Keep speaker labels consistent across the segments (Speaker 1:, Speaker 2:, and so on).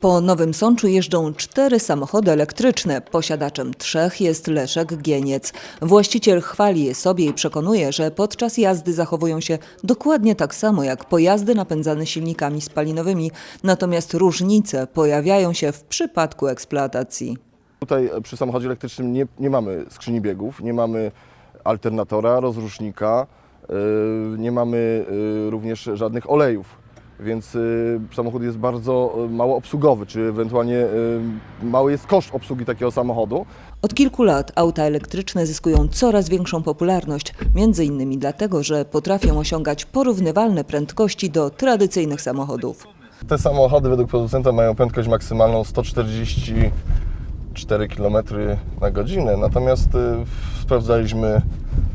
Speaker 1: Po Nowym Sączu jeżdżą cztery samochody elektryczne. Posiadaczem trzech jest Leszek Gieniec. Właściciel chwali je sobie i przekonuje, że podczas jazdy zachowują się dokładnie tak samo jak pojazdy napędzane silnikami spalinowymi, natomiast różnice pojawiają się w przypadku eksploatacji.
Speaker 2: Tutaj e, przy samochodzie elektrycznym nie, nie mamy skrzyni biegów, nie mamy alternatora, rozrusznika, yy, nie mamy yy, również żadnych olejów, więc yy, samochód jest bardzo yy, mało obsługowy, czy ewentualnie yy, mały jest koszt obsługi takiego samochodu.
Speaker 1: Od kilku lat auta elektryczne zyskują coraz większą popularność, między innymi dlatego, że potrafią osiągać porównywalne prędkości do tradycyjnych samochodów.
Speaker 2: Te samochody według producenta mają prędkość maksymalną 144 km na godzinę, natomiast sprawdzaliśmy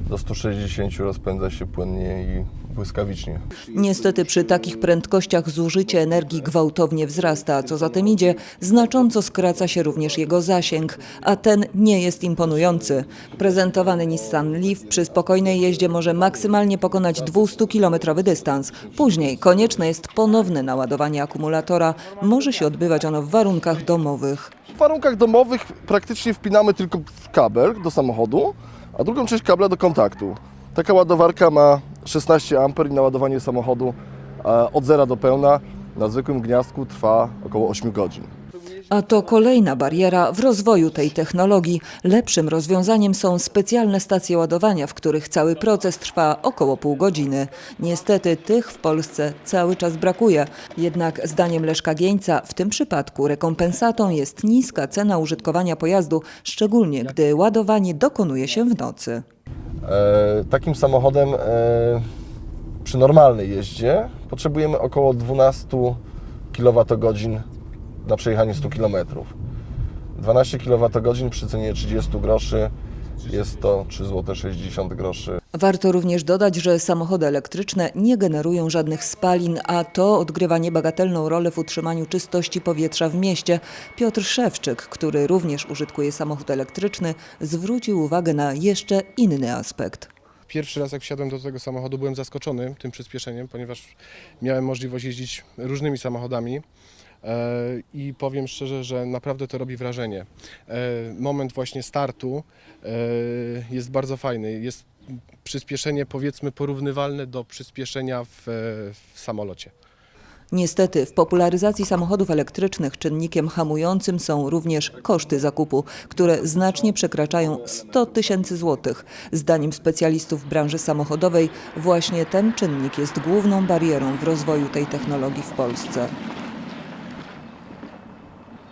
Speaker 2: do 160 rozpędza się płynnie i błyskawicznie.
Speaker 1: Niestety przy takich prędkościach zużycie energii gwałtownie wzrasta, a co za tym idzie, znacząco skraca się również jego zasięg, a ten nie jest imponujący. Prezentowany Nissan Leaf przy spokojnej jeździe może maksymalnie pokonać 200-kilometrowy dystans. Później konieczne jest ponowne naładowanie akumulatora. Może się odbywać ono w warunkach domowych.
Speaker 2: W warunkach domowych praktycznie wpinamy tylko kabel do samochodu, a drugą część kabla do kontaktu. Taka ładowarka ma 16 A i naładowanie samochodu e, od zera do pełna na zwykłym gniazdku trwa około 8 godzin.
Speaker 1: A to kolejna bariera w rozwoju tej technologii. Lepszym rozwiązaniem są specjalne stacje ładowania, w których cały proces trwa około pół godziny. Niestety tych w Polsce cały czas brakuje. Jednak zdaniem Leszka Gieńca w tym przypadku rekompensatą jest niska cena użytkowania pojazdu, szczególnie gdy ładowanie dokonuje się w nocy.
Speaker 2: E, takim samochodem e, przy normalnej jeździe potrzebujemy około 12 kWh na przejechanie 100 km. 12 kWh przy cenie 30 groszy jest to 3 zł 60 groszy.
Speaker 1: Warto również dodać, że samochody elektryczne nie generują żadnych spalin, a to odgrywa niebagatelną rolę w utrzymaniu czystości powietrza w mieście. Piotr Szewczyk, który również użytkuje samochód elektryczny, zwrócił uwagę na jeszcze inny aspekt.
Speaker 3: Pierwszy raz jak wsiadłem do tego samochodu byłem zaskoczony tym przyspieszeniem, ponieważ miałem możliwość jeździć różnymi samochodami i powiem szczerze, że naprawdę to robi wrażenie. E, Moment właśnie startu e, jest bardzo fajny. Jest przyspieszenie powiedzmy porównywalne do przyspieszenia w, w samolocie.
Speaker 1: Niestety w popularyzacji samochodów elektrycznych czynnikiem hamującym są również koszty zakupu, które znacznie przekraczają 100 tysięcy złotych. Zdaniem specjalistów branży samochodowej właśnie ten czynnik jest główną barierą w rozwoju tej technologii w Polsce.